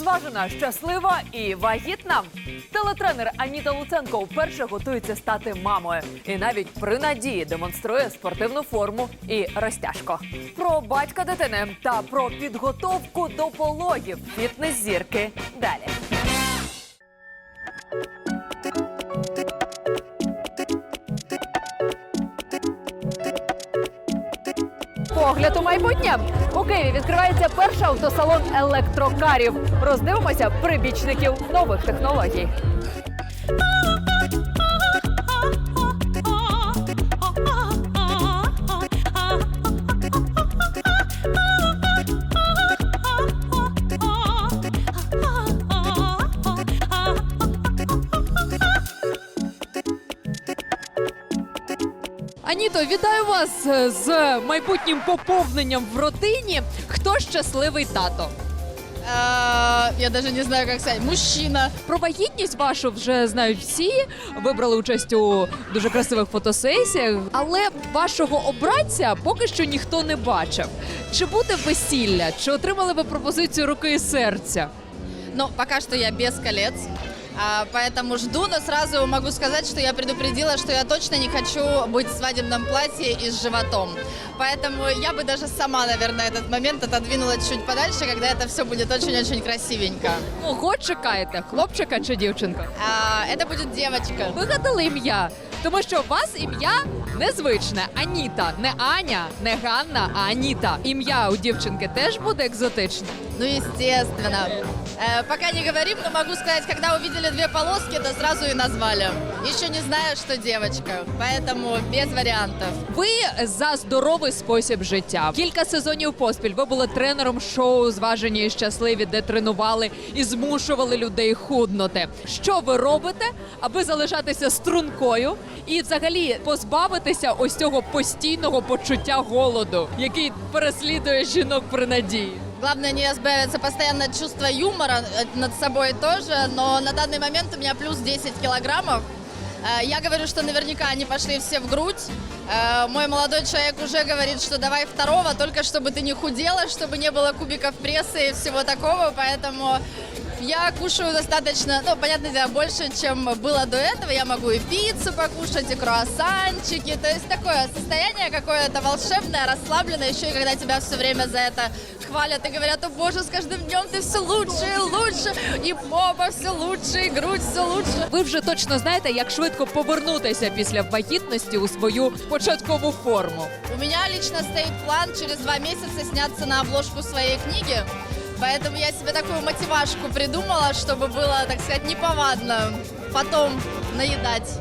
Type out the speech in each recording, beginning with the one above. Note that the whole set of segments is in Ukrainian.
зважена, щаслива і вагітна. Телетренер Аніта Луценко вперше готується стати мамою. І навіть при надії демонструє спортивну форму і розтяжку. Про батька дитини та про підготовку до пологів фітнес-зірки далі. Погляд у майбутнє у Києві відкривається перший автосалон електрокарів. Роздивимося прибічників нових технологій. Аніто, вітаю вас е, з майбутнім поповненням в родині. Хто щасливий тато? А, Я даже не знаю, как сказать. Мужчина. Про вагітність вашу вже знають всі. Ви брали участь у дуже красивих фотосесіях, але вашого обранця поки що ніхто не бачив. Чи буде весілля? Чи отримали ви пропозицію руки і серця? Но пока что я без колец. а, поэтому жду, но сразу могу сказать, что я предупредила, что я точно не хочу быть в свадебном платье и с животом. Поэтому я бы даже сама, наверное, этот момент отодвинула чуть подальше, когда это все будет очень-очень красивенько. Кого чекаєте? Хлопчика чи дівчинка? А, это будет девочка. Вигадали ім'я, тому що у вас ім'я незвичне. Аніта, не Аня, не Ганна, а Аніта. Ім'я у дівчинки теж буде екзотичне. Ну, естественно. Э, пока не говорим, но могу сказать, когда увидели две полоски, то сразу и назвали. Еще не знаю, что девочка, поэтому без вариантов. Ви за здоровий спосіб життя. Кілька сезонів поспіль ви були тренером шоу Зважені і щасливі, де тренували і змушували людей худнути. Що ви робите, аби залишатися стрункою і взагалі позбавитися ось цього постійного почуття голоду, який переслідує жінок при надії? Главное не избавиться постоянно от чувства юмора э, над собой тоже, но на данный момент у меня плюс 10 килограммов. Э, Я говорю, что наверняка они пошли все в грудь. Э, Мой молодой человек уже говорит, что давай второго, только чтобы ты не худела, чтобы не было кубиков пресса и всего такого, поэтому я кушаю достаточно, ну, понятное дело, больше, чем было до этого. Я могу и пиццу покушать, и круассанчики. То есть такое состояние какое-то волшебное, расслабленное. Еще и когда тебя все время за это хвалят и говорят, о боже, с каждым днем ты все лучше и лучше. И попа все лучше, и грудь все лучше. Ви вже точно знаєте, як швидко повернутися після вагітності у свою початкову форму. У меня лично стоит план через два месяца сняться на обложку своей книги. Поэтому я себе такую мотивашку придумала, чтобы было, так сказать, неповадно потом наедать.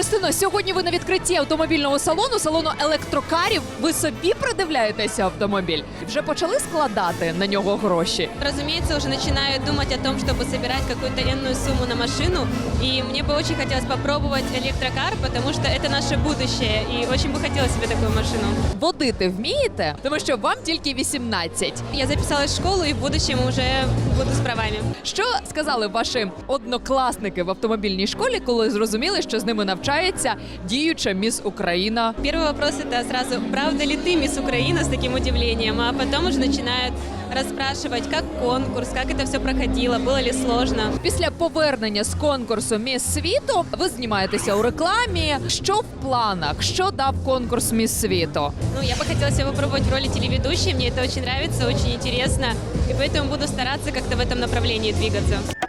Христино, сьогодні ви на відкритті автомобільного салону, салону електрокарів. Ви собі придивляєтеся автомобіль? Вже почали складати на нього гроші. Разумеется, уже начинают думать о том, чтобы собирать какую-то энную сумму на машину. И мне бы очень хотелось попробовать электрокар, потому что это наше будущее. И очень бы хотелось себе такую машину. Водити вмієте, тому що вам тільки 18. Я записалась в школу и в будущем уже буду с правами. Що сказали ваші однокласники в автомобільній школі, коли зрозуміли, що з ними навчається діюча міс Україна? Первый вопрос это сразу, правда ли ты мисс Украина с таким удивлением? А потом уже начинают расспрашивать, как конкурс, как это все проходило, было ли сложно. Після повернення з конкурсу Міс світу ви знімаєтеся у рекламі. Що в планах? Що дав конкурс Міс світу? Ну, я бы хотела себя попробовать в роли телеведущей, мне это очень нравится, очень интересно, и поэтому буду стараться как-то в этом направлении двигаться.